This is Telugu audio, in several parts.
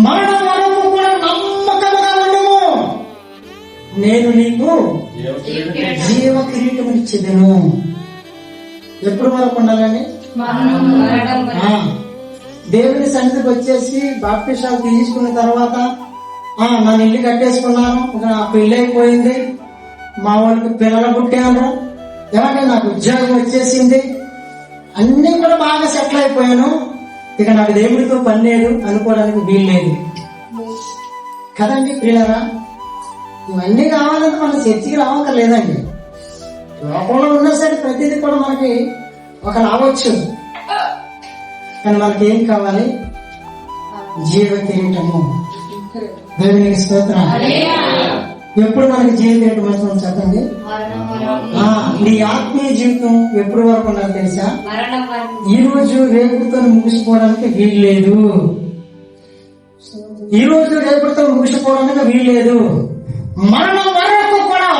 మరణం వరకు కూడా నమ్మకముగా ఉండము. నేను నీకు జీవ కిరీటం ఇచ్చేదను ఎప్పుడు వరకు ఉండాలండి ఆ, దేవుని సన్నిధికి వచ్చేసి బాప్టిషాలు తీసుకున్న తర్వాత ఆ నా ఇల్లు కట్టేసుకున్నాను. ఇక నా పెళ్ళి అయిపోయింది మా వాళ్ళకి పిల్లలు పుట్టాను ఏమంటే నాకు ఉద్యోగం వచ్చేసింది. అన్ని కూడా బాగా సెటిల్ అయిపోయాను. ఇక నాకు దేవుడితో పని లేదు అనుకోవడానికి వీలు లేదు. కదండి పిల్లరా ఇవన్నీ కావాలంటే మన చర్చికి రావక్కర్లేదండి. లోకంలో ఉన్నా సరే ప్రతిదీ కూడా మనకి ఒక రావచ్చు. కానీ మనకి ఏం కావాలి జీవ కిరీటము దేవునికి స్తోత్రం. ఎప్పుడు మనకి జీవ కిరీటం వస్తుంది చెప్పండి? ఆ, నీ ఆత్మీయ జీవితం ఎప్పుడు వరకు ఉండాలి తెలుసా? ఈ రోజు రేపుతో ముగిసిపోవడానికి వీల్లేదు ఈ రోజు రేపుతో ముగిసిపోవడానికి వీల్లేదు మరణం వరకు కూడా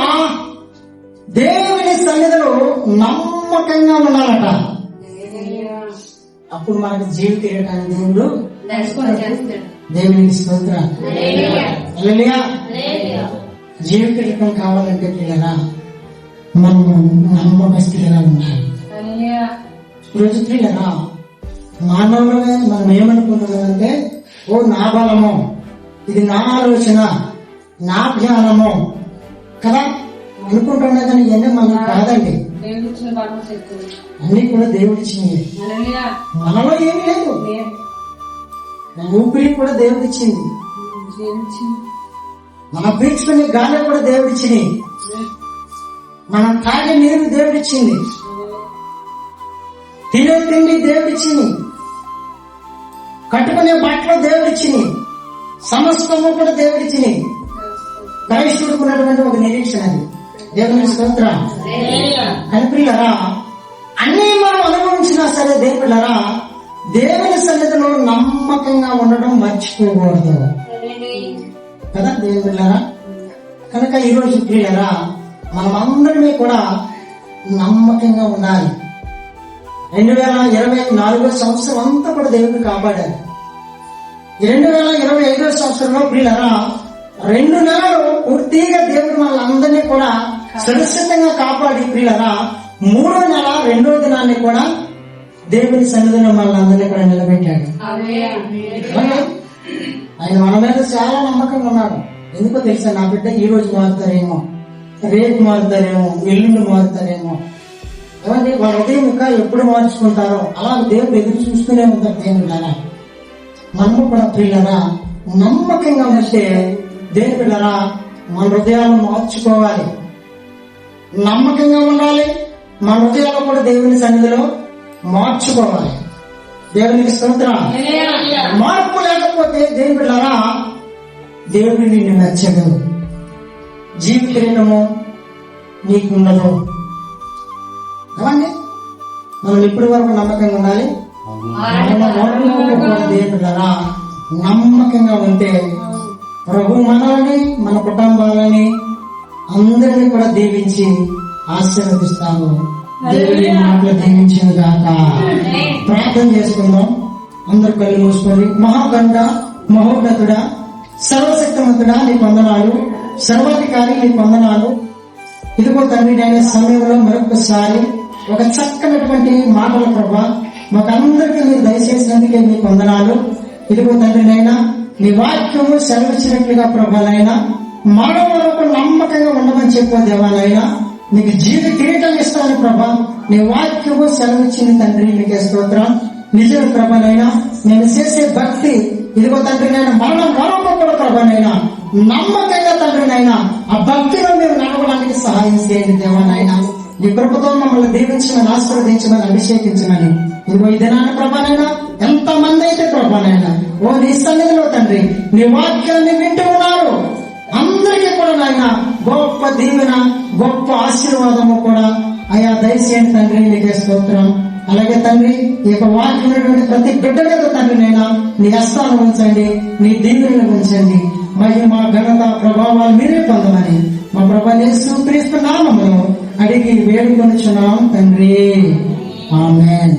దేవుని సన్నిధిలో నమ్మకంగా ఉండాలట. అప్పుడు మనకు జీవిత ఇవ్వడానికి దేవుడు? దేవునికి స్తోత్ర. జీవిత కావాలంటే పిల్లరా మనం నమ్మకస్తులుగా ఉండాలి ఈరోజు పిల్లరా మానవులుగా మనం ఏమనుకుంటున్నామంటే ఓ నా బలము ఇది నా ఆలోచన నా జ్ఞానము కదా? అనుకుంటున్నా కానీ ఇవన్నీ మనకు కాదండి. అన్ని కూడా దేవుడిచ్చినవి మనలో ఏమీ లేదు. మన ఊపిరి కూడా దేవుడిచ్చింది. మన పీల్చుకునే గాలి కూడా దేవుడిచ్చింది. మనం తాగే నీరు దేవుడిచ్చింది. తినే తిండి దేవుడిచ్చింది. కట్టుకునే బట్టలు దేవుడిచ్చింది. సమస్తము కూడా దేవుడిచ్చింది. క్రైస్తుడికి ఉన్నటువంటి ఒక నిరీక్షణ అది. దేవుని స్తోత్ర. కనిపిల్లరా అన్ని మనం అనుభవించినా సరే దేవుళ్ళరా దేవుని సన్నిధిలో నమ్మకంగా ఉండడం మర్చిపోకూడదు. కదా దేవుళ్ళరా? కనుక ఈరోజు ప్రియులరా మనం అందరినీ కూడా నమ్మకంగా ఉండాలి. రెండు వేల ఇరవై నాలుగో సంవత్సరం అంతా కూడా దేవుడు కాపాడారు రెండు వేల ఇరవై ఐదో సంవత్సరంలో ప్రియులరా రెండు నెలలు పూర్తిగా దేవుడు మనల్ని కూడా సురక్షితంగా కాపాడి ప్రియులరా మూడో నెల రెండో దినాన్ని కూడా దేవుని సన్నిధిలో మనల్ని అందరినీ కూడా నిలబెట్టాడు? ఆయన మన మీద చాలా నమ్మకంగా ఉన్నాడు ఎందుకో తెలుసా నా బిడ్డ ఈ రోజు మారుతారేమో రేపు మారుతారేమో ఎల్లుండి మారుతారేమో. ఏమండి వాళ్ళ ఉదయం ఇంకా ఎప్పుడు మార్చుకుంటారో అలా దేవుడు ఎదురు చూస్తూనే ఉంటారు. దేవుడు నాన్న మనము కూడా ప్రియులరా నమ్మకంగా ఉంటే దేని పిల్లరా మన హృదయాలను మార్చుకోవాలి. నమ్మకంగా ఉండాలి మన హృదయాలు కూడా దేవుని సన్నిధిలో మార్చుకోవాలి. దేవునికి స్తోత్రం. మార్పు లేకపోతే దేని పిల్లరా దేవుడు నిన్ను నచ్చదు జీవితము ఏమండి మనం ఇప్పటి వరకు నమ్మకంగా ఉండాలి? దేవుడరా నమ్మకంగా ఉంటే ప్రభు మనల్ని మన కుటుంబాలని అందరినీ కూడా దీవించి ఆశీర్వదిస్తాము. దేవుడి మాటలు దీవించిన గాక ప్రార్థన చేసుకుందాం. అందరు కళ్ళు మూసుకొని మహాగండ మహోన్నతుడా సర్వశక్తిమంతుడా నీ వందనాలు. సర్వాధికారి నీ వందనాలు. ఇదిగో తండ్రి నేను సమయంలో మరొకసారి ఒక చక్కనటువంటి మాటల ప్రభా మాకందరికీ మీరు దయచేసినందుకే మీకు వందనాలు. ఇదిగో తండ్రి నైనా నీ వాక్యము సెలవిచ్చినట్లుగా ప్రభానైనా మరణం వరకు నమ్మకంగా ఉండమని చెప్పే దేవాలైనా నీకు జీవి కిరీటం ఇస్తాను ప్రభా. నీ వాక్యము సెలవిచ్చింది తండ్రి నీకే స్తోత్రం. నిజం ప్రభనైనా నేను చేసే భక్తి ఇదిగో తండ్రి నేను మరణం వరకు కూడా ప్రభనైనా నమ్మకంగా తండ్రినైనా ఆ భక్తిలో మీరు నడవడానికి సహాయం చేయండి దేవనైనా. నీ కృపతో మమ్మల్ని దీవించమని ఆశీర్వదించమని అభిషేకించమని. ఇదిగో ఈ దినాన్ని ప్రభానైనా ఎంత మంది అయితే ప్రభానైనా ఓ నీ సన్నిధిలో తండ్రి నీ వాక్యాన్ని వింటూ ఉన్నారు. అందరికీ కూడా నాయన గొప్ప దీవెన గొప్ప ఆశీర్వాదము కూడా అయా దయచేయండి తండ్రి నీకే స్తోత్రం. అలాగే తండ్రి ఈ యొక్క వాక్యం ప్రతి బిడ్డ మీద తండ్రి నైనా నీ హస్తాలను ఉంచండి నీ దీవులను ఉంచండి. మా ఘనత ప్రభావాలు మీరే పొందమని మా ప్రభా యేసు క్రీస్తు నామములో అడిగి వేడుకొనుచున్నాం తండ్రి. ఆమెన్.